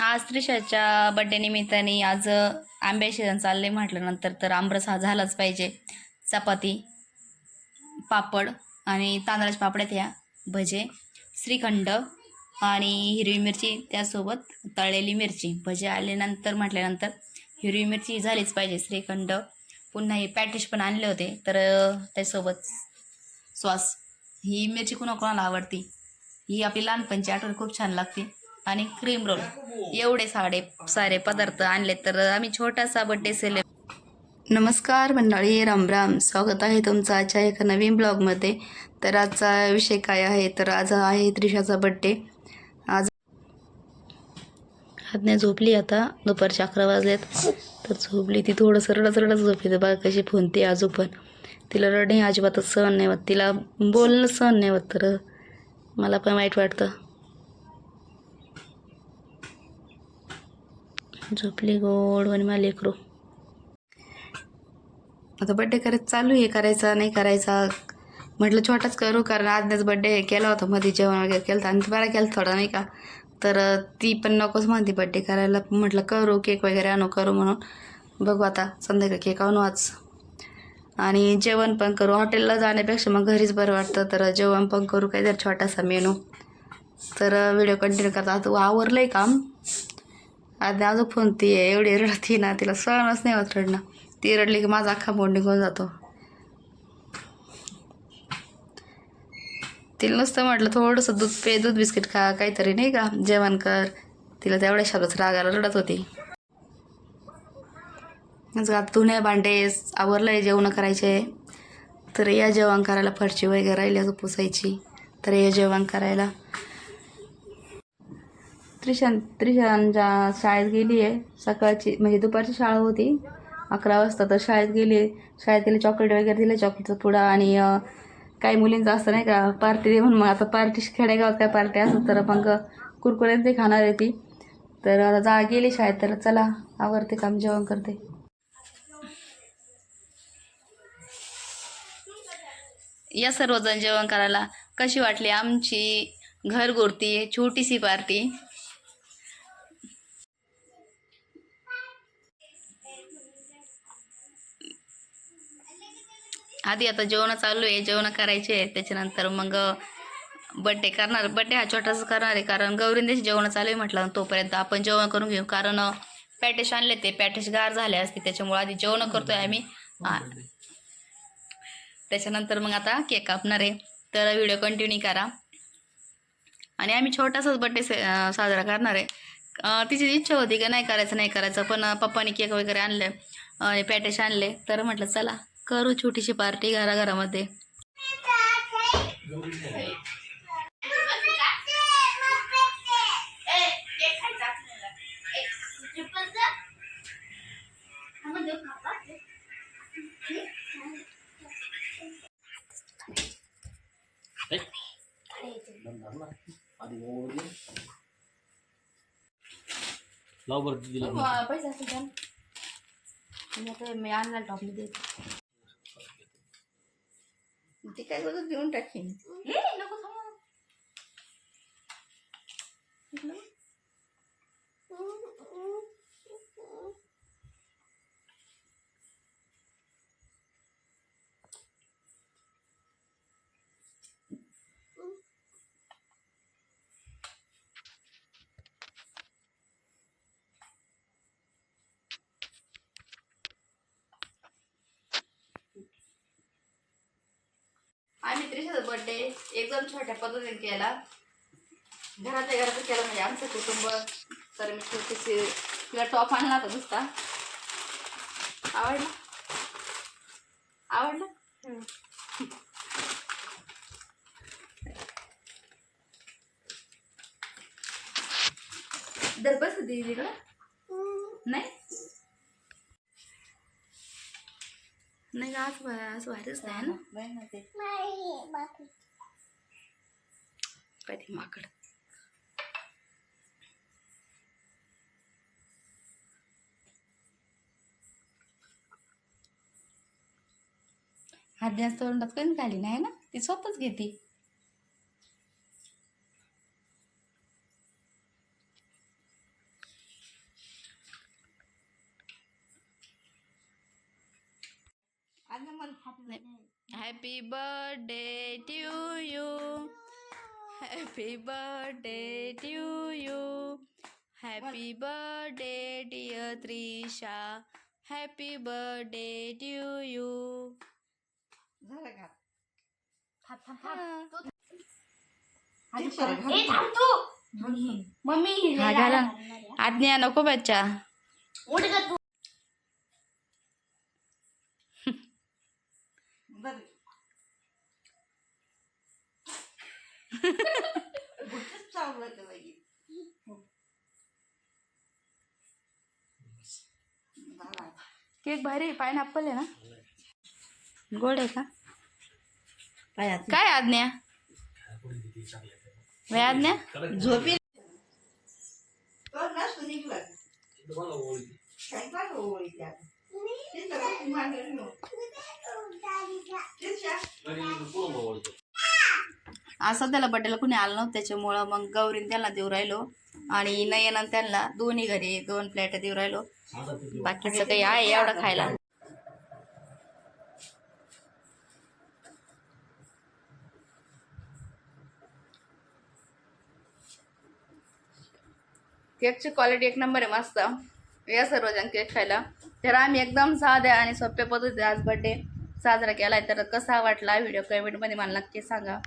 आज त्रिशाच्या बड्डे निमित्ताने आज आंब्या शिजन चालले म्हटल्यानंतर तर आमरस हा झालाच पाहिजे. चपाती पापड आणि तांदळाच्या पापड्यात ह्या भजे श्रीखंड आणि हिरवी मिरची त्यासोबत तळलेली मिरची. भजे आल्यानंतर म्हटल्यानंतर हिरवी मिरची झालीच पाहिजे. श्रीखंड पुन्हा हे पॅटिश पण आणले होते तर त्यासोबत सॉस. ही मिरची कुणा कोणाला आवडती? ही आपली लहानपणची आठवण खूप छान लागते. आणि क्रीम रोल एवढे साडे सारे पदार्थ आणले तर आम्ही छोटासा बड्डे सेले नमस्कार मंडळी रामराम स्वागत आहे तुमचं आजच्या एका नवीन ब्लॉगमध्ये. तर आजचा विषय काय आहे? तर आज आहे त्रिशाचा बड्डे आज आज्ञा झोपली आता. दुपारचे अकरा वाजलेत. तर झोपली ती थोडंसं रडत रडत झोपली. तर बघा कशी फोनते आजू पण तिला रडणे अजिबातच सहन नाही होत. तिला बोलणं सहन नाही होत. तर मला पण वाईट वाटतं. झोपली गोड आणि मला लेकरू. आता बड्डे करायचं चालू आहे करायचा नाही करायचा. म्हटलं छोटाच करू कारण आजच बड्डे केला होता मध्ये जेवण वगैरे केलं आणि बरा केलं थोडा नाही का. तर ती पण नकोच म्हणते बड्डे करायला. म्हटलं करू केक वगैरे आणू करू म्हणून. बघू आता संध्याकाळ केक आणू आज. आणि जेवण पण करू. हॉटेलला जाण्यापेक्षा मग घरीच बरं वाटतं तर जेवण पण करू काहीतरी छोटासा मेनू. तर व्हिडिओ कंटिन्यू करता. आता आवरलं आहे काम. आता अजून फोन ती आहे एवढी रडती ना तिला सहनच नाही होत रडणं. ती रडली की माझा अख्खा बोंड निघून जातो. तिला नुसतं म्हटलं थोडंसं दूध पे दूध बिस्किट खा काहीतरी नाही का जेवण कर. तिला तेवढ्या शब्दात रागाला रडत होती. आज आता धुणे भांडे आवरलं आहे जेवण करायचे? तर या जेवण करायला फरची वगैरे राहिली असं पुसायची. तर या जेवण करायला त्रिशान त्रिशांच्या शाळेत गेली आहे. सकाळची म्हणजे दुपारची शाळा होती. अकरा वाजता तर शाळेत गेली. शाळेत गेले चॉकलेट वगैरे दिले चॉकलेटचा पुडा आणि काही मुलींचं असतं नाही का पार्टी दे म्हणून मग आता पार्टी खेडेगावात काय पार्टी असत तर मग कुरकुरे ते खाणार आहे ती. तर आता जा गेली शाळेत तर चला आवरते काम जेवण करते. या सर्वजण जेवण करायला कशी वाटली आमची घरगुरती छोटीशी पार्टी आधी आता जेवण चालू आहे जेवण करायचे आहे. त्याच्यानंतर मग बड्डे करणार बड्डे हा छोटासा करणार आहे. कारण गौरींदेश जेवण चालू आहे म्हटलं तोपर्यंत आपण जेवण करून घेऊ. कारण पॅटेश आणले ते पॅटेश गार झाले असते. त्याच्यामुळे आधी जेवण करतोय आम्ही. त्याच्यानंतर मग आता केक कापणार आहे. तर व्हिडिओ कंटिन्यू करा. आणि आम्ही छोटासाच बड्डे साजरा करणार आहे. तिची इच्छा होती की नाही करायचं नाही करायचं पण पप्पानी केक वगैरे आणले पॅटेश आणले. तर म्हटलं चला. करू छोटीशी पार्टी घराघरामध्ये. लाव बरं दिदीला. पैसा असेल मी आणला टॉपली देते ते काय करतो देऊन टाकीन. ए, नको बर्थडे एकदम छोट्या पद्धतीने केला. घरातल्या घरातच केला म्हणजे आमचं कुटुंब तर मी छोटीशी तिला टॉप आणला होता नुसता. आवडला? आवडला? दर बस दीदीकडं नाही? नाही का आज आज बाहेरच नाही ना कधी माकड हात जास्त तोंडात कधी खाली नाही ना ती स्वतःच घेते happy birthday to you happy birthday to you happy birthday dear Trisha happy birthday to you mummy हा आज्ञा नको बच्चा. केक भारी पायनॅपल आहे ना? गोड आहे का? काय आज्ञा? वय आज्ञा? झोपी. आज सध्याला बड्डेला कुणी आलं नव्हतं त्याच्यामुळं मग गौरीन त्यांना देऊ राहिलो. आणि नयन त्यांना दोन्ही घरी दोन प्लेट देऊ राहिलो. बाकीचं काही आहे एवढं खायला. केकची क्वालिटी एक नंबर आहे मस्त. या सर्वजण केक खायला. तर आम्ही एकदम साध्या आणि सोप्या पद्धतीने आज बड्डे साजरा केलाय. तर कसा वाटला व्हिडिओ कमेंटमध्ये मला नक्की सांगा.